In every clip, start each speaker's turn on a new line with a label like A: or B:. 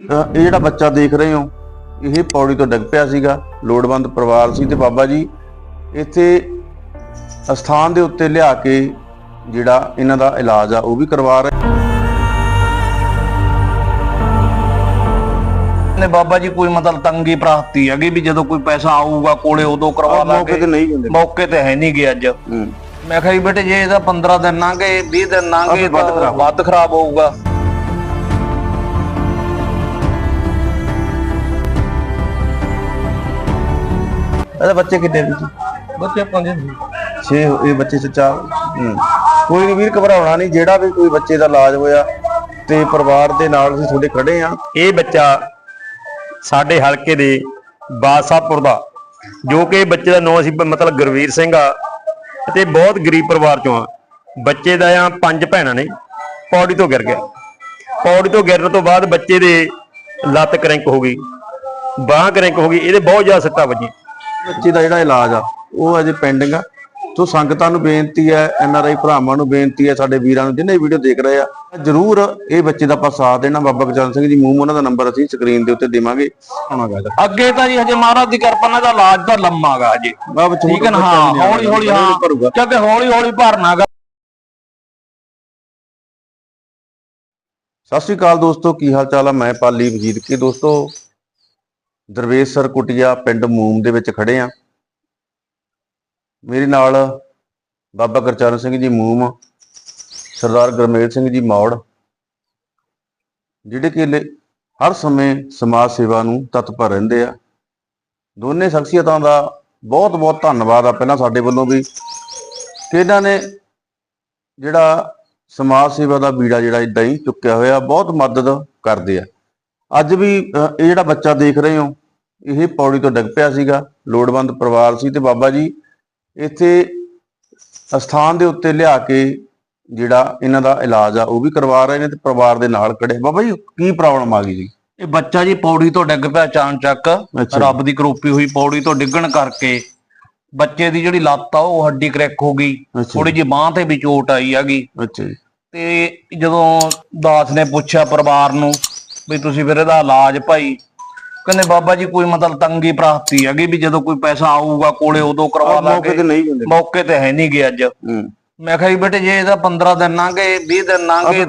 A: ਅਹ ਇਹ ਜਿਹੜਾ ਬੱਚਾ ਦੇਖ ਰਹੇ ਹੋ ਇਹ ਪੌੜੀ ਤੋਂ ਡਿੱਗ ਪਿਆ ਸੀਗਾ ਲੋੜਵੰਦ ਪਰਿਵਾਰ ਸੀ ਤੇ ਬਾਬਾ ਜੀ ਇੱਥੇ ਅਸਥਾਨ ਦੇ ਉੱਤੇ ਲਿਆ ਕੇ ਜਿਹੜਾ ਇਹਨਾਂ ਦਾ ਇਲਾਜ ਆ ਉਹ ਵੀ ਕਰਵਾ ਰਹੇ
B: ਨੇ। ਬਾਬਾ ਜੀ ਕੋਈ ਮਤਲਬ ਤੰਗੀ ਪ੍ਰਾਪਤੀ ਹੈਗੀ ਵੀ ਜਦੋਂ ਕੋਈ ਪੈਸਾ ਆਊਗਾ ਕੋਲੇ ਉਦੋਂ ਕਰਵਾ
A: ਮੌਕੇ ਤੇ
B: ਲਾਂਗੇ
A: ਨਹੀਂ ਹੁੰਦੇ।
B: ਮੌਕੇ ਤੇ ਹੈ ਨਹੀਂ ਗੇ ਅੱਜ।
A: ਹੂੰ।
B: ਮੈਂ ਕਿਹਾ ਜੀ ਬੇਟੇ ਜੇ ਇਹਦਾ 15 ਦਿਨ ਲੰਘੇ 20 ਦਿਨ ਲੰਘੇ ਤਾਂ
A: ਖਰਾਬ
B: ਵੱਧ ਖਰਾਬ ਹੋਊਗਾ।
A: ਇਹਦੇ ਬੱਚੇ ਕਿੰਨੇ ਵੀ
B: ਬੱਚੇ ਪੰਜ
A: 6 ਇਹ ਬੱਚੇ ਚ ਚਾਰ ਹੂੰ। ਕੋਈ ਨਹੀਂ ਵੀਰ ਘਬਰਾਉਣਾ ਨਹੀਂ ਜਿਹੜਾ ਵੀ ਕੋਈ ਬੱਚੇ ਦਾ ਇਲਾਜ ਹੋਇਆ ਤੇ ਪਰਿਵਾਰ ਦੇ ਨਾਲ ਅਸੀਂ ਤੁਹਾਡੇ ਖੜੇ ਆ।
C: ਇਹ ਬੱਚਾ ਸਾਡੇ ਹਲਕੇ ਦੇ ਬਾਦਸ਼ਾਹਪੁਰ ਦਾ ਜੋ ਕਿ ਬੱਚੇ ਦਾ ਨਾਂ ਅਸੀਂ ਪ- ਮਤਲਬ ਗੁਰਵੀਰ ਸਿੰਘ ਆ ਤੇ ਬਹੁਤ ਗਰੀਬ ਪਰਿਵਾਰ ਚੋਂ ਆ। ਬੱਚੇ ਦਾ ਆ ਪੰਜ ਭੈਣਾਂ ਨੇ ਪੌੜੀ ਤੋਂ ਗਿਰ ਗਿਆ। ਪੌੜੀ ਤੋਂ ਗਿਰਨ ਤੋਂ ਬਾਅਦ ਬੱਚੇ ਦੇ ਲੱਤ ਕਰੈਂਕ ਹੋ ਗਈ ਬਾਹ ਕਰੈਂਕ ਹੋ ਗਈ ਇਹਦੇ ਬਹੁਤ ਜ਼ਿਆਦਾ ਸੱਟਾਂ ਵੱਜੀਆਂ।
A: ਬੱਚੇ ਦਾ ਜਿਹੜਾ ਇਲਾਜ ਆ ਉਹ ਅਜੇ ਪੈਂਡਿੰਗ ਆ। ਸੋ ਸੰਗਤਾਂ ਨੂੰ ਬੇਨਤੀ ਹੈ ਐਨ ਆਰ ਆਈ ਭਰਾਵਾਂ ਨੂੰ ਬੇਨਤੀ ਹੈ ਸਾਡੇ ਵੀਰਾਂ ਨੂੰ ਜਿਹਨੇ ਵੀਡੀਓ ਦੇਖ ਰਹੇ ਆ ਜਰੂਰ ਇਹ ਬੱਚੇ ਦਾ ਆਪਾਂ ਸਾਥ ਦੇਣਾ। ਬਾਬਾ ਗੁਰਚਰਨ ਸਿੰਘ ਜੀ ਮੂੰਹ ਉਹਨਾਂ ਦਾ ਨੰਬਰ ਅਸੀਂ ਸਕਰੀਨ ਦੇ ਉੱਤੇ ਦੇਵਾਂਗੇ। ਆਉਣਾ
B: ਅੱਗੇ ਤਾਂ ਜੀ ਹਜੇ ਮਹਾਰਾਜ ਦੀ ਕਿਰਪਾ ਨਾਲ ਇਲਾਜ ਤਾਂ ਲੰਮਾਗਾ
A: ਬਾਬਾ
B: ਠੀਕ ਹੈ ਹਾਂ ਹੌਲੀ ਹੌਲੀ ਹਾਂ। ਕਿਉਂਕਿ ਹੌਲੀ ਹੌਲੀ ਭਰਨਾਗਾ
A: ਸਤਿ ਸ਼੍ਰੀ ਅਕਾਲ ਦੋਸਤੋ ਕੀ ਹਾਲ ਚਾਲ ਆ? ਮੈਂ ਪਾਲੀ ਵਜੀਦ ਕੇ। ਦੋਸਤੋ ਦਰਵੇਸ਼ ਸਰ ਕੁਟਿਆ ਪਿੰਡ ਮੂਮ ਦੇ ਵਿੱਚ ਖੜੇ ਆ। ਮੇਰੇ ਨਾਲ ਬਾਬਾ ਗੁਰਚਰਨ ਸਿੰਘ ਜੀ ਮੂਮ, ਸਰਦਾਰ ਗੁਰਮੇਲ ਸਿੰਘ ਜੀ ਮੌੜ, ਜਿਹੜੇ ਕਿ ਲੇ- ਹਰ ਸਮੇਂ ਸਮਾਜ ਸੇਵਾ ਨੂੰ ਤਤਪਰ ਰਹਿੰਦੇ ਆ। ਦੋਨੇ ਸ਼ਖਸੀਅਤਾਂ ਦਾ ਬਹੁਤ ਬਹੁਤ ਧੰਨਵਾਦ ਆ ਪਹਿਲਾਂ ਸਾਡੇ ਵੱਲੋਂ ਵੀ। ਕਿ ਇਹਨਾਂ ਨੇ ਜਿਹੜਾ ਸਮਾਜ ਸੇਵਾ ਦਾ ਬੀੜਾ ਜਿਹੜਾ ਇਦਾਂ ਹੀ ਚੁੱਕਿਆ ਹੋਇਆ, ਬਹੁਤ ਮਦਦ ਕਰਦੇ ਆ। ਅੱਜ ਵੀ ਇਹ ਜਿਹੜਾ ਬੱਚਾ ਦੇਖ ਰਹੇ ਹੋ ਇਹ ਪੌੜੀ ਤੋਂ ਡਿੱਗ ਪਿਆ ਸੀਗਾ ਲੋੜਵੰਦ ਪਰਿਵਾਰ ਸੀ ਤੇ ਬਾਬਾ ਜੀ ਇੱਥੇ ਅਸਥਾਨ ਦੇ ਉੱਤੇ ਲਿਆ ਕੇ ਜਿਹੜਾ ਇਹਨਾਂ ਦਾ ਇਲਾਜ ਆ ਉਹ ਵੀ ਕਰਵਾ ਰਹੇ ਨੇ ਤੇ ਪਰਿਵਾਰ ਦੇ ਨਾਲ ਖੜੇ। ਬਾਬਾ ਜੀ ਕੀ ਪ੍ਰੋਬਲਮ ਆ ਗਈ ਜੀ?
B: ਇਹ ਬੱਚਾ ਜੀ ਪੌੜੀ ਤੋਂ ਡਿੱਗ ਪਿਆ ਅਚਾਨਚੱਕ। ਰੱਬ ਦੀ ਕਰੋਪੀ ਹੋਈ ਪੌੜੀ ਤੋਂ ਡਿੱਗਣ ਕਰਕੇ। ਬੱਚੇ ਦੀ ਜਿਹੜੀ ਲੱਤ ਆ ਉਹ ਹੱਡੀ ਕਰੈਕ ਹੋ ਗਈ। ਥੋੜੀ ਜਿਹੀ ਬਾਹ ਤੇ ਵੀ ਚੋਟ ਆਈ ਹੈਗੀ।
A: ਅੱਛਾ ਜੀ।
B: ਤੇ ਜਦੋਂ ਦਾਸ ਨੇ ਪੁੱਛਿਆ ਪਰਿਵਾਰ ਨੂੰ ਵੀ ਤੁਸੀਂ ਫਿਰ ਇਹਦਾ ਇਲਾਜ ਭਾਈ ਕਹਿੰਦੇ ਬਾਬਾ ਜੀ ਕੋਈ ਮਤਲਬ ਤੰਗੀ ਪ੍ਰਾਪਤੀ ਹੈਗੀ ਵੀ ਜਦੋਂ ਕੋਈ ਪੈਸਾ ਆਊਗਾ ਕੋਲੇ ਉਦੋਂ ਕਰਵਾ
A: ਮੌਕੇ ਤੇ
B: ਲਾਂਗੇ
A: ਨਹੀਂ ਹੁੰਦੇ।
B: ਮੌਕੇ ਤੇ ਹੈ ਨਹੀਂ ਗੇ ਅੱਜ। ਮੈਂ ਕਿਹਾ ਜੀ ਬੇਟੇ ਜੇ ਇਹਦਾ 15 ਦਿਨ ਲੰਘੇ 20 ਦਿਨ ਲੰਘੇ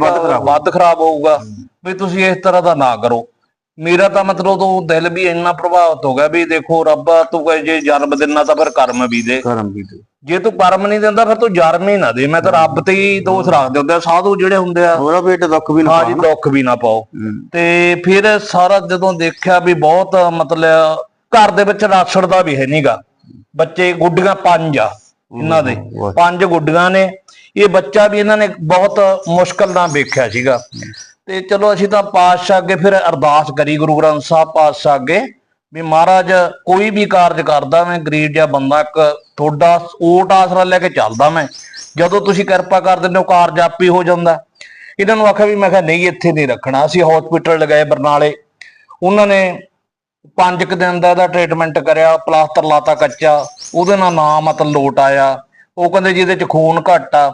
A: ਵੱਧ ਖਰਾਬ
B: ਹੋਊਗਾ। ਵੀ ਤੁਸੀਂ ਇਸ ਤਰ੍ਹਾਂ ਦਾ ਨਾ ਕਰੋ। ਮੇਰਾ ਤਾਂ ਮਤਲਬ ਉਹ ਦਿਲ ਵੀ ਇੰਨਾ ਪ੍ਰਭਾਵਿਤ ਹੋ ਗਿਆ ਵੀ ਦੇਖੋ ਰੱਬਾ ਤੂੰ ਕਹੇ ਜੇ ਜਨਮ ਦਿਨਾ ਤਾਂ ਫਿਰ ਕਰਮ ਵੀ ਦੇ।
A: ਕਰਮ ਵੀ ਤੇ
B: ਜੇ ਤੂੰ ਕਰਮ ਨਹੀਂ ਦਿੰਦਾ ਫਿਰ ਤੂੰ ਜਨਮ ਹੀ ਨਾ ਦੇ। ਮੈਂ ਤਾਂ ਰੱਬ ਤੇ ਹੀ ਦੋਸ਼ ਰੱਖਦੇ ਹੁੰਦੇ ਆ ਸਾਧੂ ਜਿਹੜੇ ਹੁੰਦੇ ਆ।
A: ਹੋਰਾ ਬੇਟੇ ਦੁੱਖ ਵੀ ਨਾ
B: ਹਾਂ ਜੀ ਦੁੱਖ ਵੀ ਨਾ ਪਾਓ। ਤੇ ਫਿਰ ਸਾਰਾ ਜਦੋਂ ਦੇਖਿਆ ਵੀ ਬਹੁਤ ਮਤਲਬ ਘਰ ਦੇ ਵਿੱਚ ਰਾਛੜ ਦਾ ਵੀ ਹੈ ਨਹੀਂਗਾ ਬੱਚੇ ਗੁੱਡੀਆਂ ਪੰਜ ਆ ਇਹਨਾਂ ਦੇ। ਪੰਜ ਗੁੱਡੀਆਂ ਨੇ। ਇਹ ਬੱਚਾ ਵੀ ਇਹਨਾਂ ਨੇ ਬਹੁਤ ਮੁਸ਼ਕਲ ਨਾਲ ਵੇਖਿਆ ਸੀਗਾ। ਤੇ ਚਲੋ ਅਸੀਂ ਤਾਂ ਪਾਤਸ਼ਾਹ ਅੱਗੇ ਫਿਰ ਅਰਦਾਸ ਕਰੀ ਗੁਰੂ ਗ੍ਰੰਥ ਸਾਹਿਬ ਪਾਤਸ਼ਾਹ ਅੱਗੇ। ਵੀ ਮਹਾਰਾਜ ਕੋਈ ਵੀ ਕਾਰਜ ਕਰਦਾ ਮੈਂ, ਗਰੀਬ ਜਾਂ ਬੰਦਾ ਇੱਕ, ਤੁਹਾਡਾ ਓਟ ਆਸਰਾ ਲੈ ਕੇ ਚੱਲਦਾ ਮੈਂ। ਜਦੋਂ ਤੁਸੀਂ ਕਿਰਪਾ ਕਰ ਦਿੰਦੇ ਹੋ, ਕਾਰਜ ਆਪੀ ਹੋ ਜਾਂਦਾ। ਇਹਨਾਂ ਨੂੰ ਆਖਿਆ ਵੀ ਮੈਂ ਕਿਹਾ, ਨਹੀਂ, ਇੱਥੇ ਨਹੀਂ ਰੱਖਣਾ। ਅਸੀਂ ਹਸਪੀਟਲ ਲਗਾਏ ਬਰਨਾਲੇ। ਉਹਨਾਂ ਨੇ ਪੰਜ ਕੁ ਦਿਨ ਦਾ ਇਹਦਾ ਟ੍ਰੀਟਮੈਂਟ ਕਰਿਆ, ਪਲਾਸਟਰ ਲਾਤਾ ਕੱਚਾ। ਉਹਦੇ ਨਾਲ ਨਾ ਮਤਲਬ ਲੋਟ ਆਇਆ। ਉਹ ਕਹਿੰਦੇ ਜਿਹਦੇ ਚ ਖੂਨ ਘੱਟ ਆ।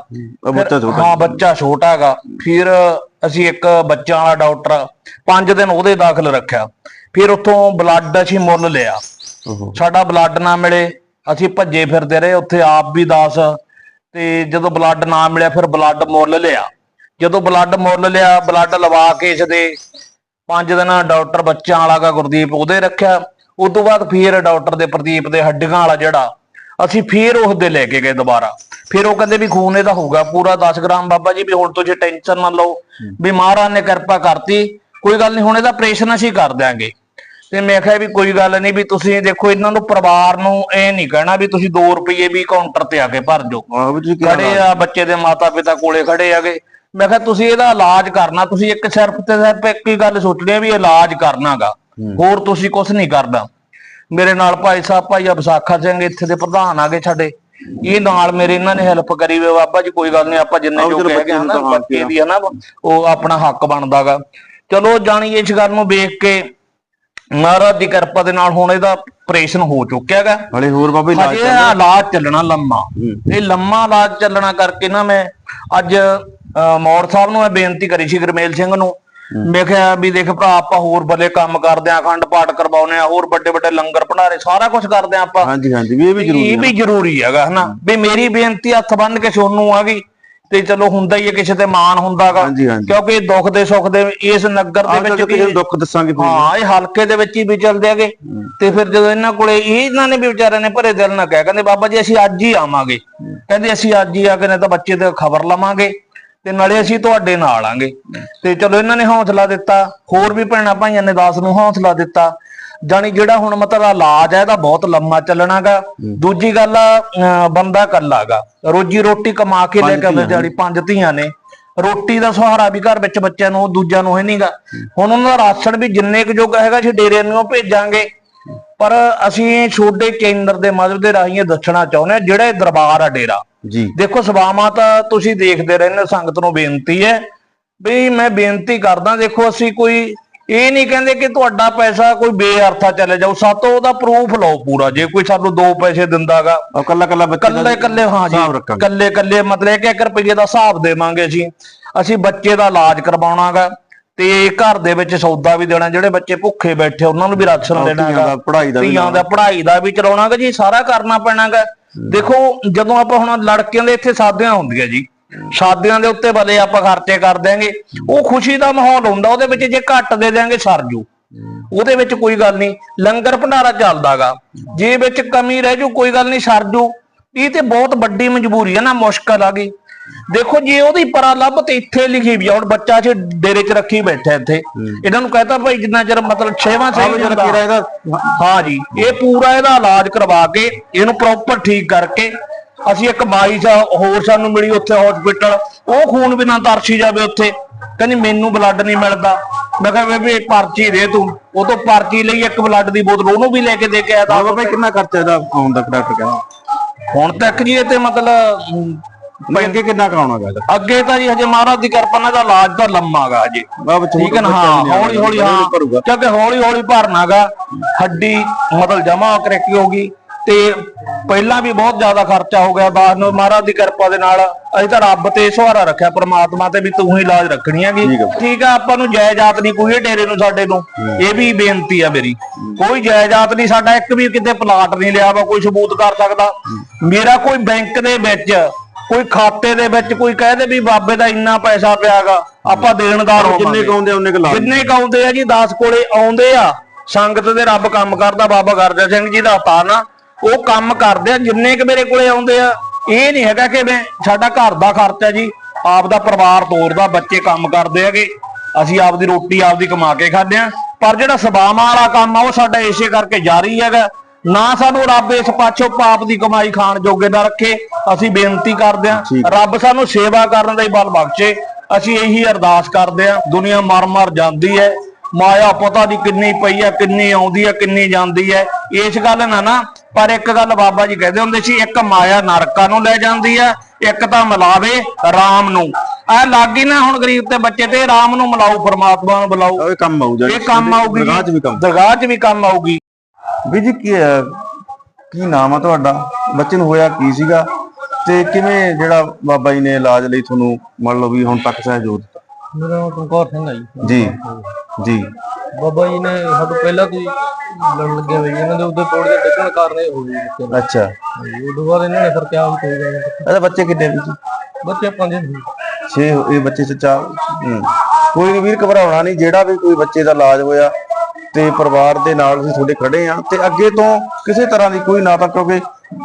A: ਉਹ ਬੱਚਾ ਛੋਟਾ
B: ਹਾਂ ਬੱਚਾ ਛੋਟਾ ਹੈਗਾ। ਫਿਰ ਅਸੀਂ ਇੱਕ ਬੱਚਿਆਂ ਵਾਲਾ ਡਾਕਟਰ ਪੰਜ ਦਿਨ ਉਹਦੇ ਦਾਖਲ ਰੱਖਿਆ। ਫਿਰ ਉੱਥੋਂ ਬਲੱਡ ਅਸੀਂ ਮੁੱਲ ਲਿਆ। ਸਾਡਾ ਬਲੱਡ ਨਾ ਮਿਲੇ ਅਸੀਂ ਭੱਜੇ ਫਿਰਦੇ ਰਹੇ। ਉੱਥੇ ਆਪ ਵੀ ਦੱਸ ਤੇ ਜਦੋਂ ਬਲੱਡ ਨਾ ਮਿਲਿਆ ਫਿਰ ਬਲੱਡ ਮੁੱਲ ਲਿਆ। ਜਦੋਂ ਬਲੱਡ ਮੁੱਲ ਲਿਆ ਬਲੱਡ ਲਵਾ ਕੇ ਇਸ ਦੇ ਪੰਜ ਦਿਨ ਡਾਕਟਰ ਬੱਚਿਆਂ ਵਾਲਾ ਦਾ ਗੁਰਦੀਪ ਉਹਦੇ ਰੱਖਿਆ। ਉਸ ਤੋਂ ਬਾਅਦ ਫਿਰ ਡਾਕਟਰ ਦੇ ਪ੍ਰਦੀਪ ਦੇ ਹੱਡੀਆਂ ਵਾਲਾ ਜਿਹੜਾ ਅਸੀਂ ਫਿਰ ਉਸ ਦੇ ਲੈ ਕੇ ਗਏ ਦੁਬਾਰਾ। ਫਿਰ ਉਹ ਕਹਿੰਦੇ ਵੀ ਖੂਨ ਇਹਦਾ ਹੋਊਗਾ ਪੂਰਾ 10 ਗ੍ਰਾਮ ਬਾਬਾ ਜੀ ਵੀ ਹੁਣ ਤੁਸੀਂ ਟੈਨਸ਼ਨ ਨਾ ਲਓ ਵੀ ਮਹਾਰਾਜ ਨੇ ਕਿਰਪਾ ਕਰਤੀ ਕੋਈ ਗੱਲ ਨਹੀਂ ਹੁਣ ਇਹਦਾ ਆਪਰੇਸ਼ਨ ਅਸੀਂ ਕਰ ਦਿਆਂਗੇ। ਤੇ ਮੈਂ ਕਿਹਾ ਵੀ ਕੋਈ ਗੱਲ ਨਹੀਂ ਵੀ ਤੁਸੀਂ ਦੇਖੋ ਇਹਨਾਂ ਨੂੰ ਪਰਿਵਾਰ ਨੂੰ ਇਹ ਨਹੀਂ ਕਹਿਣਾ ਵੀ ਤੁਸੀਂ 2 ਰੁਪਏ ਵੀ ਕਾਊਂਟਰ ਤੇ ਆ ਕੇ ਭਰ ਜਾਓ।
A: ਆਹ ਵੀ ਤੁਸੀਂ ਕਿਹਾ
B: ਖੜੇ ਆ ਬੱਚੇ ਦੇ ਮਾਤਾ ਪਿਤਾ ਕੋਲੇ ਖੜੇ ਆਗੇ ਮੈਂ ਕਿਹਾ ਤੁਸੀਂ ਇਹਦਾ ਇਲਾਜ ਕਰਨਾ ਤੁਸੀਂ ਇੱਕ ਸਿਰਫ ਤੇ ਸਿਰਫ ਇੱਕ ਹੀ ਗੱਲ ਸੋਚਣੀ ਆ ਵੀ ਇਲਾਜ ਕਰਨਾਗਾ। ਹੋਰ ਤੁਸੀਂ ਕੁਝ ਨਹੀਂ ਕਰਨਾ। ਮੇਰੇ ਨਾਲ ਭਾਈ ਸਾਹਿਬ ਭਾਈ ਵਿਸਾਖਾ ਸਿੰਘ ਇੱਥੇ ਦੇ ਪ੍ਰਧਾਨ ਆਗੇ ਸਾਡੇ। ਇਹ ਨਾਲ ਮੇਰੇ ਇਹਨਾਂ ਨੇ ਹੈਲਪ ਕਰੀ ਵੇ ਬਾਬਾ ਜੀ ਕੋਈ ਗੱਲ ਨਹੀਂ ਆਪਾਂ ਜਿੰਨੇ ਜੋ ਕਹਿ ਗਏ ਹਨਾ ਬੱਚੇ ਦੀ ਹਨਾ ਉਹ ਆਪਣਾ ਹੱਕ ਬਣਦਾਗਾ ਚਲੋ ਜਾਣੀ ਇਸ ਗੱਲ ਨੂੰ ਵੇਖ ਕੇ ਮਹਾਰਾਜ ਦੀ ਕਿਰਪਾ ਦੇ ਨਾਲ ਹੁਣ ਇਹਦਾ ਆਪਰੇਸ਼ਨ ਹੋ ਚੁੱਕਿਆ ਹੈਗਾ
A: ਹਲੇ ਹੋਰ ਬਾਬਾ ਇਲਾਜ
B: ਹਜੇ
A: ਚੱਲ
B: ਇਲਾਜ ਚੱਲਣਾ ਲੰਮਾ। ਇਹ ਲੰਮਾ ਇਲਾਜ ਚੱਲਣਾ ਕਰਕੇ ਨਾ ਮੈਂ ਅੱਜ ਮੌੜ ਸਾਹਿਬ ਨੂੰ ਮੈਂ ਬੇਨਤੀ ਕਰੀ ਸੀ ਗੁਰਮੇਲ ਸਿੰਘ ਨੂੰ ਮੈਂ ਕਿਹਾ ਵੀ ਦੇਖ ਭਰਾ ਆਪਾਂ ਹੋਰ ਬੱਲੇ ਕੰਮ ਕਰਦੇ ਆ ਅਖੰਡ ਪਾਠ ਕਰਵਾਉਨੇ ਆ ਹੋਰ ਵੱਡੇ ਵੱਡੇ ਲੰਗਰ ਭੰਡਾਰੇ ਸਾਰਾ ਕੁਝ ਕਰਦੇ ਆ ਆਪਾਂ।
A: ਹਾਂਜੀ ਹਾਂਜੀ ਵੀ ਇਹ ਵੀ ਜ਼ਰੂਰੀ
B: ਇਹ ਵੀ ਜ਼ਰੂਰੀ ਹੈਗਾ ਹਨਾ? ਵੀ ਮੇਰੀ ਬੇਨਤੀ ਹੱਥ ਬੰਨ ਕੇ ਸੋਨੂੰ ਆ ਗਈ ਤੇ ਚਲੋ ਹੁੰਦਾ ਹੀ ਹੈ ਕਿਸੇ ਤੇ ਮਾਣ ਹੁੰਦਾਗਾ। ਕਿਉਂਕਿ ਦੁੱਖ ਦੇ ਸੁੱਖ ਦੇ ਇਸ ਨਗਰ ਦੇ ਵਿੱਚ
A: ਕਿਸੇ
B: ਵੀ
A: ਦੁੱਖ ਦੱਸਾਂਗੇ
B: ਹਾਂ ਇਹ ਹਲਕੇ ਦੇ ਵਿੱਚ ਹੀ ਵਿਚਲਦੇ ਹੈਗੇ। ਤੇ ਫਿਰ ਜਦੋਂ ਇਹਨਾਂ ਕੋਲੇ ਇਹ ਇਹਨਾਂ ਨੇ ਵੀ ਵਿਚਾਰਿਆਂ ਨੇ ਭਰੇ ਦਿਲ ਨਾਲ ਕਹਿ ਕਹਿੰਦੇ ਬਾਬਾ ਜੀ ਅਸੀਂ ਅੱਜ ਹੀ ਆਵਾਂਗੇ। ਕਹਿੰਦੇ ਅਸੀਂ ਅੱਜ ਹੀ ਆ ਕੇ ਨੇ ਤਾਂ ਬੱਚੇ ਤੇ ਖਬਰ ਲਵਾਂਗੇ। ਤੇ ਨਾਲੇ ਅਸੀਂ ਤੁਹਾਡੇ ਨਾਲ ਆਂਗੇ। ਤੇ ਚਲੋ ਇਹਨਾਂ ਨੇ ਹੌਸਲਾ ਦਿੱਤਾ ਹੋਰ ਵੀ ਭੈਣਾਂ ਭਾਈਆਂ ਨੇ ਦਾਸ ਨੂੰ ਹੌਸਲਾ ਦਿੱਤਾ। ਜਾਣੀ ਜਿਹੜਾ ਹੁਣ ਮਤਲਬ ਇਲਾਜ ਹੈ ਇਹਦਾ ਬਹੁਤ ਲੰਮਾ ਚੱਲਣਾਗਾ। ਦੂਜੀ ਗੱਲ ਬੰਦਾ ਕੱਲਾਗਾ। ਰੋਜੀ ਰੋਟੀ ਕਮਾ ਕੇ ਲੈ ਕੇ ਦਿਹਾੜੀ ਪੰਜ ਧੀਆਂ ਨੇ। ਰੋਟੀ ਦਾ ਸਹਾਰਾ ਵੀ ਘਰ ਵਿੱਚ ਬੱਚਿਆਂ ਨੂੰ ਦੂਜਿਆਂ ਨੂੰ ਹੈ। ਨਹੀਂਗਾ ਹੁਣ ਉਹਨਾਂ ਦਾ ਰਾਸ਼ਨ ਵੀ ਜਿੰਨੇ ਕੁ ਜੋਗਾ ਹੈਗਾ ਅਸੀਂ ਡੇਰੇ ਨੂੰ ਭੇਜਾਂਗੇ। ਪਰ ਅਸੀਂ ਛੋਡੇ ਕੇਂਦਰ ਦੇ ਮਦਦ ਦੇ ਰਾਹੀਂ ਦੱਸਣਾ ਚਾਹੁੰਦੇ ਹਾਂ ਜਿਹੜਾ ਇਹ ਦਰਬਾਰ ਆ ਡੇਰਾ।
A: ਜੀ।
B: ਦੇਖੋ ਸਭਾਵਾਂ ਤਾਂ ਤੁਸੀਂ ਦੇਖਦੇ ਰਹਿੰਦੇ ਸੰਗਤ ਨੂੰ ਬੇਨਤੀ ਹੈ ਵੀ ਮੈਂ ਬੇਨਤੀ ਕਰਦਾ ਦੇਖੋ ਅਸੀਂ ਕੋਈ ਇਹ ਨਹੀਂ ਕਹਿੰਦੇ ਕਿ ਤੁਹਾਡਾ ਪੈਸਾ ਕੋਈ ਬੇਅਰਥਾ ਚਲੇ ਜਾਊ ਸਾਤੋਂ ਉਹਦਾ ਪ੍ਰੂਫ ਲਓ ਪੂਰਾ ਜੇ ਕੋਈ ਸਾਨੂੰ ਦੋ ਪੈਸੇ ਦਿੰਦਾਗਾ।
A: ਕੱਲਾ ਕੱਲਾ ਬੱਚੇ
B: ਕੱਲੇ ਕੱਲੇ ਹਾਂ ਜੀ। ਕੱਲੇ ਕੱਲੇ ਮਤਲਬ ਕਿ 1 ਰੁਪਏ ਦਾ ਹਿਸਾਬ ਦੇਵਾਂਗੇ ਅਸੀਂ ਅਸੀਂ ਬੱਚੇ ਦਾ ਇਲਾਜ ਕਰਵਾਉਣਾਗਾ। ਤੇ ਘਰ ਦੇ ਵਿੱਚ ਸੌਦਾ ਵੀ ਦੇਣਾ ਜਿਹੜੇ ਬੱਚੇ ਭੁੱਖੇ ਬੈਠੇ ਉਹਨਾਂ ਨੂੰ ਵੀ ਰਾਸ਼ਨ
A: ਧੀਆਂ
B: ਦੇਣਾਗਾ
A: ਦਾ, ਪੜ੍ਹਾਈ ਦਾ ਵੀ
B: ਧੀਆਂ ਦਾ ਪੜ੍ਹਾਈ ਦਾ ਵੀ ਚਲਾਉਣਾਗਾ ਜੀ ਸਾਰਾ ਕਰਨਾ ਪੈਣਾਗਾ। ਦੇਖੋ ਜਦੋਂ ਆਪਾਂ ਹੁਣ ਲੜਕਿਆਂ ਦੇ ਇੱਥੇ ਸ਼ਾਦੀਆਂ ਹੁੰਦੀਆਂ ਜੀ ਸ਼ਾਦੀਆਂ ਦੇ ਉੱਤੇ ਭਲੇ ਆਪਾਂ ਖਰਚੇ ਕਰ ਦਿਆਂਗੇ। ਉਹ ਖੁਸ਼ੀ ਦਾ ਮਾਹੌਲ ਹੁੰਦਾ ਉਹਦੇ ਵਿੱਚ ਜੇ ਘੱਟ ਦੇ ਦਿਆਂਗੇ ਸਰਜੂ ਉਹਦੇ ਵਿੱਚ ਕੋਈ ਗੱਲ ਨਹੀਂ ਲੰਗਰ ਭੰਡਾਰਾ ਚੱਲਦਾਗਾ। ਜੇ ਵਿੱਚ ਕਮੀ ਰਹਿ ਜੂ ਕੋਈ ਗੱਲ ਨਹੀਂ ਸਰਜੂ ਇਹ ਤੇ ਬਹੁਤ ਵੱਡੀ ਮਜਬੂਰੀ ਹੈ ਨਾ ਮੁਸ਼ਕਲ ਆ ਗਈ। ਦੇਖੋ ਜੇ ਉਹਦੀ ਪਰਾ ਲੱਭ ਤੇ ਇੱਥੇ ਲਿਖੀ ਵੀ ਆ ਹੁਣ ਬੱਚਾ ਚ ਡੇਰੇ ਚ ਰੱਖੀ ਬੈਠਾ ਇੱਥੇ। ਇਹਨਾਂ ਨੂੰ ਕਹਤਾ ਭਾਈ ਜਿੰਨਾ ਚਿਰ ਮਤਲਬ 6ਵਾਂ
A: ਆਹ
B: ਸਹੀ
A: ਵੀ ਜਿਹੜਾ ਤੇਰਾ ਇਹਦਾ
B: ਹਾਂ ਜੀ ਇਹ ਪੂਰਾ ਇਹਦਾ ਇਲਾਜ ਕਰਵਾ ਕੇ ਇਹਨੂੰ ਪ੍ਰੋਪਰ ਠੀਕ ਕਰਕੇ ਅਸੀਂ ਇੱਕ ਬਾਈ ਸਾ ਹੋਰ ਸਾਨੂੰ ਮਿਲੀ ਉੱਥੇ ਹਸਪੀਟਲ ਉਹ ਖੂਨ ਬਿਨਾਂ ਤਰਸੀ ਜਾਵੇ ਉੱਥੇ। ਕਹਿੰਦੀ ਮੈਨੂੰ ਬਲੱਡ ਨਹੀਂ ਮਿਲਦਾ। ਮੈਂ ਕਿਹਾ ਬੇਬੇ ਪਰਚੀ ਦੇ ਤੂੰ। ਉਹ ਤੋਂ ਪਰਚੀ ਲਈ ਇੱਕ ਬਲੱਡ ਦੀ ਬੋਤਲ ਉਹਨੂੰ ਵੀ ਲੈ ਕੇ ਦੇ ਕੇ ਆਇਆ
A: ਬਾਬਾ
B: ਤਾਂ
A: ਭਾਈ ਕਿੰਨਾ ਖਰਚਾ ਇਹਦਾ ਆਉਣ ਦਾ ਡਾਕਟਰ ਕਹਿੰਦਾ?
B: ਹੁਣ ਤੱਕ ਜੀ ਇਹ ਤੇ ਮਤਲਬ
A: ਨਹੀਂ ਅੱਗੇ ਕਿੰਨਾ ਕਰਾਉਣਾਗਾ ਇਹਦਾ?
B: ਅੱਗੇ ਤਾਂ ਜੀ ਹਜੇ ਮਹਾਰਾਜ ਦੀ ਕਿਰਪਾ ਨਾਲ ਇਹਦਾ ਇਲਾਜ ਤਾਂ
A: ਬਾਬਾ ਛੋਟਾ
B: ਠੀਕ ਹੈ ਨਾ? ਹਾਂ ਹੌਲੀ ਹੌਲੀ ਹਾਂ। ਕਿਉਂਕਿ ਹੌਲੀ ਹੌਲੀ ਭਰਨਾਗਾ ਹੱਡੀ ਮਤਲਬ ਜਮਾ ਕਰੈਕੀ ਹੋ ਗਈ। ਤੇ ਪਹਿਲਾਂ ਵੀ ਬਹੁਤ ਜ਼ਿਆਦਾ ਖਰਚਾ ਹੋ ਗਿਆ। ਬਾਅਦ ਨੂੰ ਮਹਾਰਾਜ ਦੀ ਕਿਰਪਾ ਦੇ ਨਾਲ ਅਸੀਂ ਤਾਂ ਰੱਬ ਤੇ ਸਹਾਰਾ ਰੱਖਿਆ ਪ੍ਰਮਾਤਮਾ ਤੇ ਵੀ ਤੂੰ ਹੀ ਇਲਾਜ ਰੱਖਣੀ ਹੈਗੀ।
A: ਠੀਕ
B: ਆ ਆਪਾਂ ਨੂੰ ਜਾਇਦਾਦ ਨਹੀਂ ਕੋਈ ਡੇਰੇ ਨੂੰ ਸਾਡੇ ਨੂੰ। ਇਹ ਵੀ ਬੇਨਤੀ ਆ ਮੇਰੀ। ਕੋਈ ਜਾਇਦਾਦ ਨਹੀਂ ਸਾਡਾ ਇੱਕ ਵੀ ਕਿਤੇ ਪਲਾਟ ਨਹੀਂ ਲਿਆ ਵਾ ਕੋਈ ਸਬੂਤ ਕਰ ਸਕਦਾ। ਮੇਰਾ ਕੋਈ ਬੈਂਕ ਦੇ ਵਿੱਚ ਕੋਈ ਖਾਤੇ ਦੇ ਵਿੱਚ ਕੋਈ ਕਹਿ ਦੇ ਵੀ ਬਾਬੇ ਦਾ ਇੰਨਾ ਪੈਸਾ ਪਿਆਗਾ ਆਪਾਂ ਦੇਣਦਾਰ
A: ਜਿੰਨੇ
B: ਹੋਵਾਂਗੇ
A: ਕਾਉਂਦੇ ਉਹਨੇ ਕੁ ਲਾ ਦਿੰਦੇ।
B: ਜਿੰਨੇ ਕੁ ਆਉਂਦੇ ਆ ਜੀ 10 ਕੋਲੇ ਆਉਂਦੇ ਆ ਸੰਗਤ ਦੇ ਰੱਬ ਕੰਮ ਕਰਦਾ ਬਾਬਾ ਗਰਜਾ ਸਿੰਘ ਜੀ ਦਾ ਤਾਂ ਨਾ ਉਹ ਕੰਮ ਕਰਦੇ ਆ ਜਿੰਨੇ ਕੁ ਮੇਰੇ ਕੋਲੇ ਆਉਂਦੇ ਆ ਇਹ ਨਹੀਂ ਹੈਗਾ ਕਿ ਮੈਂ ਸਾਡਾ ਘਰ ਦਾ ਖਰਚਾ ਜੀ ਆਪ ਦਾ ਪਰਿਵਾਰ ਤੋਰਦਾ ਬੱਚੇ ਕੰਮ ਕਰਦੇ ਹੈਗੇ ਅਸੀਂ ਆਪਦੀ ਰੋਟੀ ਆਪਦੀ ਕਮਾ ਕੇ ਖਾਂਦੇ ਆ ਪਰ ਜਿਹੜਾ ਸਬਾਵਾਂ ਵਾਲਾ ਕੰਮ ਆ ਉਹ ਸਾਡਾ ਇਸੇ ਕਰਕੇ ਜਾਰੀ ਹੈਗਾ ਨਾ ਸਾਨੂੰ ਰੱਬ ਇਸ ਪਾਛੋਂ ਪਾਪ ਦੀ ਕਮਾਈ ਖਾਣ ਜੋਗੇ ਨਾ ਰੱਖੇ। ਅਸੀਂ ਬੇਨਤੀ ਕਰਦੇ ਆ
A: ਠੀਕ।
B: ਰੱਬ ਸਾਨੂੰ ਸੇਵਾ ਕਰਨ ਦਾ ਹੀ ਬਲ ਬਖਸ਼ੇ। ਅਸੀਂ ਇਹੀ ਅਰਦਾਸ ਕਰਦੇ ਆ ਦੁਨੀਆ ਮਰ ਮਰ ਜਾਂਦੀ ਹੈ। ਮਾਇਆ ਪਤਾ ਨਹੀਂ ਕਿੰਨੀ ਪਈ ਆ ਕਿੰਨੀ ਆਉਂਦੀ ਆ ਕਿੰਨੀ ਜਾਂਦੀ ਹੈ। ਇਸ ਗੱਲ ਨਾ ਨਾ ਪਰ ਇੱਕ ਗੱਲ ਬਾਬਾ ਜੀ ਕਹਿੰਦੇ ਹੁੰਦੇ ਸੀ ਇੱਕ ਮਾਇਆ ਨਰਕਾਂ ਨੂੰ ਲੈ ਜਾਂਦੀ ਆ ਇੱਕ ਤਾਂ ਮਿਲਾਵੇ ਰਾਮ ਨੂੰ। ਆ ਲੱਗੀ ਨਾ ਹੁਣ ਗਰੀਬ ਤੇ ਬੱਚੇ ਤੇ ਰਾਮ ਨੂੰ ਮਿਲਾਓ ਪਰਮਾਤਮਾ ਨੂੰ ਬੁਲਾਓ।
A: ਇਹ ਕੰਮ ਆਊ ਜਾ।
B: ਇਹ ਕੰਮ ਆਊਗੀ
A: ਦਰਗਾਹ 'ਚ ਵੀ ਕੰਮ।
B: ਦਰਗਾਹ 'ਚ ਵੀ ਕੰਮ ਆਊਗੀ।
A: ਵੀ ਜੀ ਕੀ ਹੈ ਕੀ ਨਾਮ ਆ ਤੁਹਾਡਾ? ਬੱਚੇ ਨੂੰ ਹੋਇਆ ਕੀ ਸੀਗਾ? ਤੇ ਕਿਵੇਂ ਜਿਹੜਾ ਬਾਬਾ ਜੀ ਨੇ ਇਲਾਜ ਲਈ ਤੁਹਾਨੂੰ ਮੰਨ ਲਓ ਵੀ ਹੁਣ ਤੱਕ ਸਹਿਯੋਗ ਦਿੱਤਾ?
D: ਮੇਰਾ ਨਾਮ ਸਿੰਘ ਆ ਜੀ।
A: ਜੀ
D: ਬਾਬਾ ਜੀ ਨੇ ਸਾਨੂੰ ਪਹਿਲਾਂ ਤੋਂ ਹੀ ਲੜਨ ਲੱਗੇ ਹੋਏ ਇਹਨਾਂ ਦੇ ਉੱਤੇ ਤੋੜ ਦੇ ਡਿੱਗਣ ਕਾਰਨ ਇਹ ਹੋ ਗਈ ਨੂੰ
A: ਅੱਛਾ।
D: ਉਦੋਂ ਬਾਅਦ ਇਹਨਾਂ ਨੇ ਫਿਰ ਕੋਈ ਗੱਲ ਨਹੀਂ।
A: ਇਹਦੇ ਬੱਚੇ ਕਿੰਨੇ ਵੀ
D: ਬੱਚੇ ਪੰਜ ਸੀ
A: 6 ਇਹ ਬੱਚੇ ਚ ਚਾਰ ਹੂੰ। ਕੋਈ ਵੀਰ ਘਬਰਾਉਣਾ ਨਹੀਂ ਜਿਹੜਾ ਵੀ ਕੋਈ ਬੱਚੇ ਦਾ ਇਲਾਜ ਹੋਇਆ ਤੇ ਪਰਿਵਾਰ ਦੇ ਨਾਲ ਅਸੀਂ ਤੁਹਾਡੇ ਖੜੇ ਆ ਤੇ ਅੱਗੇ ਤੋਂ ਕਿਸੇ ਤਰ੍ਹਾਂ ਦੀ ਕੋਈ ਨਾ ਤਾਂ ਕਿਉਂਕਿ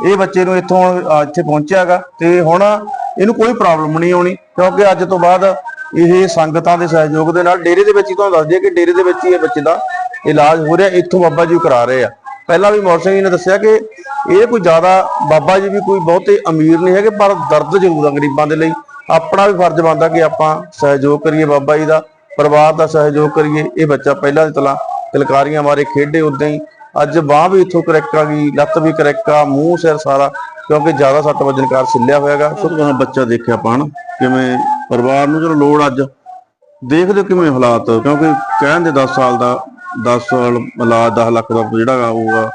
A: ਇਹ ਬੱਚੇ ਨੂੰ ਇੱਥੋਂ ਅਹ, ਇੱਥੇ ਪਹੁੰਚਿਆਗਾ ਤੇ ਹੁਣ ਇਹਨੂੰ ਕੋਈ ਪ੍ਰੋਬਲਮ ਨਹੀਂ ਆਉਣੀ ਕਿਉਂਕਿ ਅੱਜ ਤੋਂ ਬਾਅਦ ਇਹ ਸੰਗਤਾਂ ਦੇ ਸਹਿਯੋਗ ਦੇ ਨਾਲ ਡੇਰੇ ਦੇ ਵਿੱਚ ਹੀ ਤੁਹਾਨੂੰ ਦੱਸ ਦਈਏ ਕਿ ਡੇਰੇ ਦੇ ਵਿੱਚ ਹੀ ਇਹ ਬੱਚੇ ਦਾ ਇਲਾਜ ਹੋ ਰਿਹਾ ਇੱਥੋਂ ਬਾਬਾ ਜੀ ਕਰਾ ਰਹੇ ਆ। ਪਹਿਲਾਂ ਵੀ ਮੌਰ ਸਿੰਘ ਜੀ ਨੇ ਦੱਸਿਆ ਕਿ ਇਹ ਕੋਈ ਜ਼ਿਆਦਾ ਬਾਬਾ ਜੀ ਵੀ ਕੋਈ ਬਹੁਤੇ ਅਮੀਰ ਨਹੀਂ ਹੈਗੇ ਪਰ ਦਰਦ ਜ਼ਰੂਰ ਆ ਗਰੀਬਾਂ ਦੇ ਲਈ। ਆਪਣਾ ਵੀ ਫਰਜ਼ ਬਣਦਾ ਕਿ ਆਪਾਂ ਸਹਿਯੋਗ ਕਰੀਏ ਬਾਬਾ ਜੀ ਦਾ ਪਰਿਵਾਰ ਦਾ ਸਹਿਯੋਗ ਕਰੀਏ ਇਹ ਬੱਚਾ ਪਹਿਲਾਂ ਦੀ ਤਰ੍ਹਾਂ ਤਿਲਕਾਰੀਆਂ ਮਾਰੇ ਖੇਡੇ ਉਦਾਂ ਹੀ। ਅੱਜ ਬਾਹ ਵੀ ਇੱਥੋਂ ਕਰੈਕਾ ਗਈ, ਲੱਤ ਵੀ ਕਰੈਕਾ ਮੂੰਹ, ਸਿਰ ਸਾਰਾ, ਕਿਉਂਕਿ ਜ਼ਿਆਦਾ ਸੱਟ ਵੱਜਣ ਕਾਰ ਛਿੱਲਿਆ ਹੋਇਆਗਾ ਤੁਹਾਨੂੰ ਬੱਚਾ ਦੇਖਿਆ ਪਾਣ ਕਿਵੇਂ ਪਰਿਵਾਰ ਨੂੰ ਚਲੋ ਲੋੜ ਅੱਜ। ਦੇਖਦੇ ਕਿਵੇਂ ਹਾਲਾਤ, ਕਿਉਂਕਿ ਕਹਿਣ 10 ਸਾਲ ਦਾ 10 ਸਾਲ ਇਲਾਜ 10 ਲੱਖ ਦਾ ਜਿਹੜਾ ਗਾ ਹੋਊਗਾ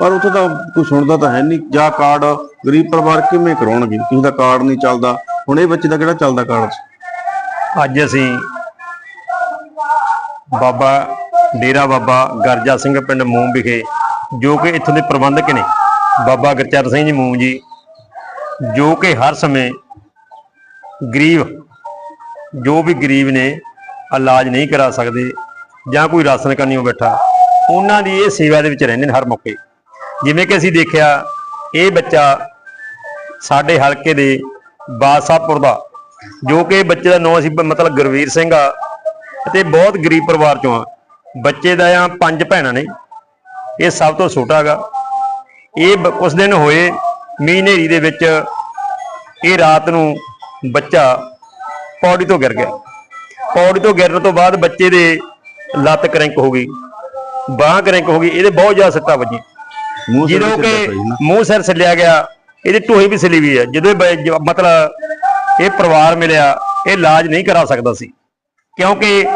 A: ਪਰ ਉੱਥੇ ਤਾਂ ਕੋਈ ਸੁਣਦਾ ਤਾਂ ਹੈ ਨਹੀਂ, ਜਾਂ ਕਾਰਡ ਗਰੀਬ ਪਰਿਵਾਰ ਕਿਵੇਂ ਕਰਾਉਣਗੇ? ਕਿਸੇ ਦਾ ਕਾਰਡ ਨਹੀਂ ਚੱਲਦਾ। ਹੁਣ ਇਹ ਬੱਚੇ ਦਾ ਕਿਹੜਾ ਚੱਲਦਾ ਕਾਰਡ?
C: ਅੱਜ ਅਸੀਂ ਬਾਬਾ ਡੇਰਾ ਬਾਬਾ ਗਰਜਾ ਸਿੰਘ ਪਿੰਡ ਮੂਮ ਵਿਖੇ, ਜੋ ਕਿ ਇੱਥੋਂ ਦੇ ਪ੍ਰਬੰਧਕ ਨੇ, ਬਾਬਾ ਗੁਰਚਰਨ ਸਿੰਘ ਜੀ ਮੂਮ ਜੀ, ਜੋ ਕਿ ਹਰ ਸਮੇਂ ਗਰੀਬ, ਜੋ ਵੀ ਗਰੀਬ ਨੇ, ਇਲਾਜ ਨਹੀਂ ਕਰਾ ਸਕਦੇ ਜਾਂ ਕੋਈ ਰਾਸ਼ਨ ਕਰਨੀ ਹੋ ਬੈਠਾ, ਉਹਨਾਂ ਦੀ ਇਹ ਸੇਵਾ ਦੇ ਵਿੱਚ ਰਹਿੰਦੇ ਨੇ ਹਰ ਮੌਕੇ। ਜਿਵੇਂ ਕਿ ਅਸੀਂ ਦੇਖਿਆ, ਇਹ ਬੱਚਾ ਸਾਡੇ ਹਲਕੇ ਦੇ ਬਾਦਸ਼ਾਹਪੁਰ ਦਾ, ਜੋ ਕਿ ਬੱਚੇ ਦਾ ਨਾਂ ਅਸੀਂ ਮਤਲਬ ਗੁਰਵੀਰ ਸਿੰਘ ਆ, ਅਤੇ ਬਹੁਤ ਗਰੀਬ ਪਰਿਵਾਰ ਚੋਂ ਆ। ਬੱਚੇ ਦਾ ਆ ਪੰਜ ਭੈਣਾਂ ਨੇ। ਇਹ ਸਭ ਤੋਂ ਛੋਟਾ ਹੈਗਾ ਇਹ ਉਸ ਦਿਨ ਹੋਏ ਮੀਂਹ ਹਨੇਰੀ ਦੇ ਵਿੱਚ ਇਹ ਰਾਤ ਨੂੰ ਬੱਚਾ ਪੌੜੀ ਤੋਂ ਗਿਰ ਗਿਆ। ਪੌੜੀ ਤੋਂ ਗਿਰਨ ਤੋਂ ਬਾਅਦ ਬੱਚੇ ਦੇ ਲੱਤ ਕਰੰਕ ਹੋ ਗਈ ਬਾਹ ਕਰੰਕ ਹੋ ਗਈ ਇਹਦੇ ਬਹੁਤ ਜ਼ਿਆਦਾ ਸੱਟਾਂ ਵੱਜੀਆਂ। ਜਦੋਂ ਕਿ ਮੂੰਹ ਸਿਰ ਛਿੱਲਿਆ ਗਿਆ ਇਹਦੀ ਢੂਹੀ ਵੀ ਸਿਲੀ ਵੀ ਹੈ। ਜਦੋਂ ਮਤਲਬ ਇਹ ਪਰਿਵਾਰ ਮਿਲਿਆ ਇਹ ਇਲਾਜ ਨਹੀਂ ਕਰਾ ਸਕਦਾ ਸੀ। ਕਿਉਂਕਿ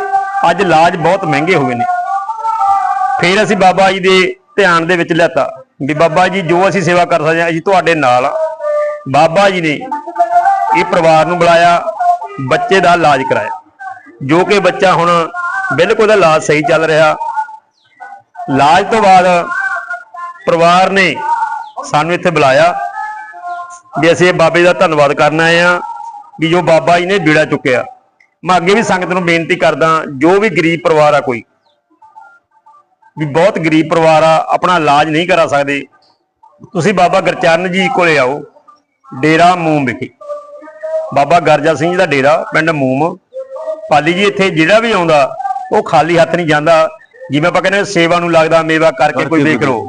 C: ਅੱਜ ਇਲਾਜ ਬਹੁਤ ਮਹਿੰਗੇ ਹੋ ਗਏ ਨੇ। ਫਿਰ ਅਸੀਂ ਬਾਬਾ ਜੀ ਦੇ ਧਿਆਨ ਦੇ ਵਿੱਚ ਲਿਆਤਾ ਵੀ ਬਾਬਾ ਜੀ ਜੋ ਅਸੀਂ ਸੇਵਾ ਕਰ ਸਕਦੇ ਹਾਂ, ਅਸੀਂ ਤੁਹਾਡੇ ਨਾਲ ਆ। ਬਾਬਾ ਜੀ ਨੇ ਇਹ ਪਰਿਵਾਰ ਨੂੰ ਬੁਲਾਇਆ, ਬੱਚੇ ਦਾ ਇਲਾਜ ਕਰਾਇਆ। ਜੋ ਕਿ ਬੱਚਾ ਹੁਣ ਬਿਲਕੁਲ ਦਾ ਇਲਾਜ ਸਹੀ ਚੱਲ ਰਿਹਾ। ਇਲਾਜ ਤੋਂ ਬਾਅਦ ਪਰਿਵਾਰ ਨੇ ਸਾਨੂੰ ਇੱਥੇ ਬੁਲਾਇਆ ਵੀ ਅਸੀਂ ਇਹ ਬਾਬੇ ਦਾ ਧੰਨਵਾਦ ਕਰਨ ਆਏ ਆ ਵੀ ਜੋ ਬਾਬਾ ਜੀ ਨੇ ਬੀੜਾ ਚੁੱਕਿਆ। ਮੈਂ ਅੱਗੇ ਵੀ ਸੰਗਤ ਨੂੰ ਬੇਨਤੀ ਕਰਦਾ ਜੋ ਵੀ ਗਰੀਬ ਪਰਿਵਾਰ ਆ ਕੋਈ ਵੀ ਬਹੁਤ ਗਰੀਬ ਪਰਿਵਾਰ ਆ ਆਪਣਾ ਇਲਾਜ ਨਹੀਂ ਕਰਾ ਸਕਦੇ। ਤੁਸੀਂ ਬਾਬਾ ਗੁਰਚਰਨ ਜੀ ਕੋਲੇ ਆਓ ਡੇਰਾ ਮੂਮ ਵਿਖੇ। ਬਾਬਾ ਗਰਜਾ ਸਿੰਘ ਜੀ ਦਾ ਡੇਰਾ ਪਿੰਡ ਮੂਮ ਪਾਲੀ ਜੀ ਇੱਥੇ ਜਿਹੜਾ ਵੀ ਆਉਂਦਾ ਉਹ ਖਾਲੀ ਹੱਥ ਨਹੀਂ ਜਾਂਦਾ। ਜਿਵੇਂ ਆਪਾਂ ਕਹਿੰਦੇ ਸੇਵਾ ਨੂੰ ਲੱਗਦਾ ਮੇਵਾ ਕਰਕੇ ਕੋਈ ਵੇਖ ਲਓ।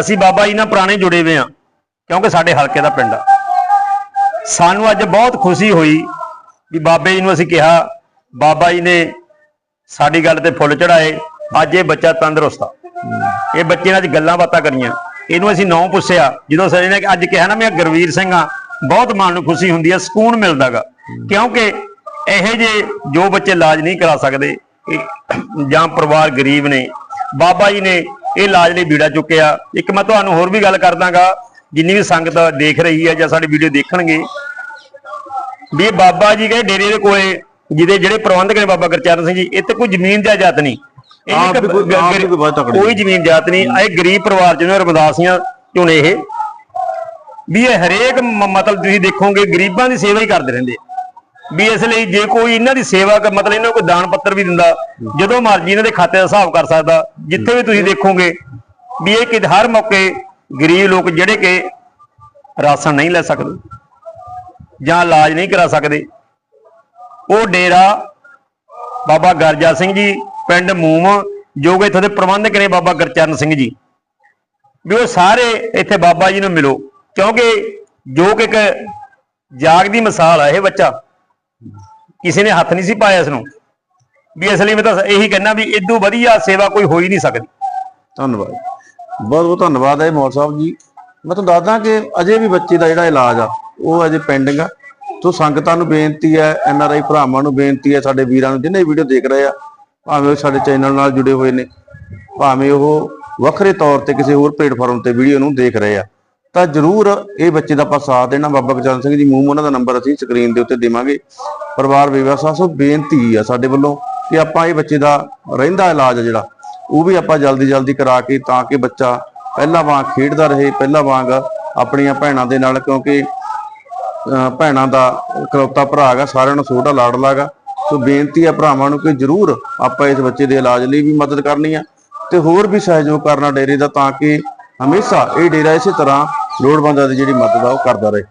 C: ਅਸੀਂ ਬਾਬਾ ਜੀ ਨਾਲ ਪੁਰਾਣੇ ਜੁੜੇ ਹੋਏ ਆ ਕਿਉਂਕਿ ਸਾਡੇ ਹਲਕੇ ਦਾ ਪਿੰਡ ਆ। ਸਾਨੂੰ ਅੱਜ ਬਹੁਤ ਖੁਸ਼ੀ ਹੋਈ ਵੀ ਬਾਬੇ ਜੀ ਨੂੰ ਅਸੀਂ ਕਿਹਾ, ਬਾਬਾ ਜੀ ਨੇ ਸਾਡੀ ਗੱਲ ਤੇ ਫੁੱਲ ਚੜਾਏ ਅੱਜ ਇਹ ਬੱਚਾ ਤੰਦਰੁਸਤ ਆ। ਇਹ ਬੱਚੇ ਨਾਲ ਅੱਜ ਗੱਲਾਂ ਬਾਤਾਂ ਕਰੀਆਂ। ਇਹਨੂੰ ਅਸੀਂ ਨੌ ਪੁੱਛਿਆ, ਜਦੋਂ ਸਰ ਨੇ ਅੱਜ ਕਿਹਾ ਨਾ, ਮੈਂ ਗੁਰਵੀਰ ਸਿੰਘ ਆ, ਬਹੁਤ ਮਨ ਨੂੰ ਖੁਸ਼ੀ ਹੁੰਦੀ ਆ, ਸਕੂਨ ਮਿਲਦਾਗਾ ਕਿਉਂਕਿ ਇਹੋ ਜਿਹੇ ਜੋ ਬੱਚੇ ਇਲਾਜ ਨਹੀਂ ਕਰਾ ਸਕਦੇ ਜਾਂ ਪਰਿਵਾਰ ਗਰੀਬ ਨੇ, ਬਾਬਾ ਜੀ ਨੇ ਇਹ ਇਲਾਜ ਲਈ ਬੀੜਾ ਚੁੱਕਿਆ। ਇੱਕ ਮੈਂ ਤੁਹਾਨੂੰ ਹੋਰ ਵੀ ਗੱਲ ਕਰਦਾਗਾ ਜਿੰਨੀ ਵੀ ਸੰਗਤ ਦੇਖ ਰਹੀ ਹੈ ਜਾਂ ਸਾਡੀ ਵੀਡੀਓ ਦੇਖਣਗੇ ਵੀ ਬਾਬਾ ਜੀ ਦੇ ਡੇਰੇ ਦੇ ਕੋਲੇ ਜਿਹਦੇ ਜਿਹੜੇ ਪ੍ਰਬੰਧਕ ਨੇ ਬਾਬਾ ਗੁਰਚਰਨ ਸਿੰਘ ਜੀ ਇੱਥੇ ਕੋਈ ਜ਼ਮੀਨ ਨਹੀਂ।
A: ਆਪ
C: ਇੱਕ
A: ਵੀ ਕੋਈ- ਆਪ ਵੀ ਕੋਈ ਬਹੁਤ ਤਕੜੇ
C: ਕੋਈ ਜ਼ਮੀਨ ਜਾਇਦਾਦ ਨਹੀਂ। ਇਹ ਗਰੀਬ ਪਰਿਵਾਰ ਜਿਹਨਾਂ ਰਮਦਾਸੀਆਂ ਚੋਂ ਨੇ ਇਹ। ਵੀ ਇਹ ਹਰੇਕ ਮ- ਮਤਲਬ ਤੁਸੀਂ ਦੇਖੋਗੇ ਗਰੀਬਾਂ ਦੀ ਸੇਵਾ ਹੀ ਕਰਦੇ ਰਹਿੰਦੇ ਆ। ਵੀ ਇਸ ਲਈ ਜੇ ਕੋਈ ਇਹਨਾਂ ਦੀ ਸੇਵਾ ਕਰ ਮਤਲਬ ਇਹਨਾਂ ਨੂੰ ਕੋਈ ਦਾਨ ਪੱਤਰ ਵੀ ਦਿੰਦਾ ਜਦੋਂ ਮਰਜ਼ੀ ਇਹਨਾਂ ਦੇ ਖਾਤੇ ਦਾ ਹਿਸਾਬ ਕਰ ਸਕਦਾ। ਜਿੱਥੇ ਵੀ ਤੁਸੀਂ ਦੇਖੋਗੇ ਵੀ ਇਹ ਕਿ ਹਰ ਮੌਕੇ ਗਰੀਬ ਲੋਕ ਜਿਹੜੇ ਕਿ ਰਾਸ਼ਨ ਨਹੀਂ ਲੈ ਸਕਦੇ। ਜਾਂ ਇਲਾਜ ਨਹੀਂ ਕਰਾ ਸਕਦੇ। ਉਹ ਡੇਰਾ ਬਾਬਾ ਗਰਜਾ ਸਿੰਘ ਜੀ, ਪਿੰਡ ਮੂਮ, ਜੋ ਕਿ ਇੱਥੋਂ ਦੇ ਪ੍ਰਬੰਧਕ ਨੇ ਬਾਬਾ ਗੁਰਚਰਨ ਸਿੰਘ ਜੀ। ਵੀ ਉਹ ਸਾਰੇ ਇੱਥੇ ਬਾਬਾ ਜੀ ਨੂੰ ਮਿਲੋ, ਕਿਉਂਕਿ ਜੋ ਕਿ ਇੱਕ ਜਾਗ ਦੀ ਮਿਸਾਲ ਆ ਇਹ ਬੱਚਾ। ਕਿਸੇ ਨੇ ਹੱਥ ਨਹੀਂ ਸੀ ਪਾਇਆ ਇਸ ਨੂੰ। ਵੀ ਇਸ ਲਈ ਮੈਂ ਤਾਂ ਇਹੀ ਕਹਿਣਾ ਵੀ ਇਦੋਂ ਵਧੀਆ ਸੇਵਾ ਕੋਈ ਹੋ ਹੀ ਨਹੀਂ ਸਕਦੀ।
A: ਧੰਨਵਾਦ। ਬਹੁਤ ਬਹੁਤ ਧੰਨਵਾਦ ਹੈ ਮੌਲ ਸਾਹਿਬ ਜੀ। ਮੈਂ ਤੁਹਾਨੂੰ ਦੱਸਦਾ ਕਿ ਅਜੇ ਵੀ ਬੱਚੇ ਦਾ ਜਿਹੜਾ ਇਲਾਜ ਆ, ਉਹ ਅਜੇ ਪੈਂਡਿੰਗ ਆ। ਸੋ ਸੰਗਤਾਂ ਨੂੰ ਬੇਨਤੀ ਹੈ ਐਨ ਆਰ ਆਈ ਭਰਾਵਾਂ ਨੂੰ ਬੇਨਤੀ ਹੈ, ਸਾਡੇ ਵੀਰਾਂ ਨੂੰ ਜਿਹਨੇ ਵੀਡੀਓ ਦੇਖ ਰਹੇ ਆ, ਭਾਵੇਂ ਉਹ ਸਾਡੇ ਚੈਨਲ ਨਾਲ ਜੁੜੇ ਹੋਏ ਨੇ, ਭਾਵੇਂ ਉਹ ਵੱਖਰੇ ਤੌਰ ਤੇ ਕਿਸੇ ਹੋਰ ਪਲੇਟਫਾਰਮ ਤੇ ਵੀਡੀਓ ਨੂੰ ਦੇਖ ਰਹੇ ਆ। ਤਾਂ ਜਰੂਰ ਇਹ ਬੱਚੇ ਦਾ ਆਪਾਂ ਸਾਥ ਦੇਣਾ। ਬਾਬਾ ਗੁਰਚਰਨ ਸਿੰਘ ਜੀ, ਮੂੰਹ ਉਹਨਾਂ ਦਾ ਨੰਬਰ ਅਸੀਂ ਸਕਰੀਨ ਦੇ ਉੱਤੇ ਦੇਵਾਂਗੇ। ਪਰਿਵਾਰ, ਵਿਵਸਥਾ ਸੋ ਬੇਨਤੀ ਆ ਸਾਡੇ ਵੱਲੋਂ ਕਿ ਆਪਾਂ ਇਹ ਬੱਚੇ ਦਾ ਰਹਿੰਦਾ ਇਲਾਜ ਆ ਜਿਹੜਾ, ਉਹ ਵੀ ਆਪਾਂ ਜਲਦੀ ਜਲਦੀ ਕਰਾ ਕੇ ਤਾਂ ਕਿ ਬੱਚਾ ਪਹਿਲਾਂ ਵਾਂਗ ਖੇਡਦਾ ਰਹੇ, ਪਹਿਲਾਂ ਵਾਂਗ ਆਪਣੀਆਂ ਭੈਣਾਂ ਦੇ ਨਾਲ, ਕਿਉਂਕਿ, ਅਹ, ਭੈਣਾਂ ਦਾ ਇਕਲੌਤਾ ਭਰਾ ਹੈਗਾ, ਸਾਰਿਆਂ ਨੂੰ ਛੋਟਾ ਲਾਡਲਾ ਹੈਗਾ ਸੋ ਬੇਨਤੀ ਹੈ ਭਰਾਵਾਂ ਨੂੰ ਕਿ ਜਰੂਰ ਆਪਾਂ ਇਸ ਬੱਚੇ ਦੇ ਇਲਾਜ ਲਈ ਵੀ ਮਦਦ ਕਰਨੀ ਆ ਤੇ ਹੋਰ ਵੀ ਸਹਿਯੋਗ ਕਰਨਾ ਡੇਰੇ ਦਾ, ਤਾਂ ਕਿ ਹਮੇਸ਼ਾ ਇਹ ਡੇਰਾ ਇਸੇ ਤਰ੍ਹਾਂ ਲੋੜਵੰਦਾਂ ਦੀ ਜਿਹੜੀ ਮਦਦ ਆ ਉਹ ਕਰਦਾ ਰਹੇ।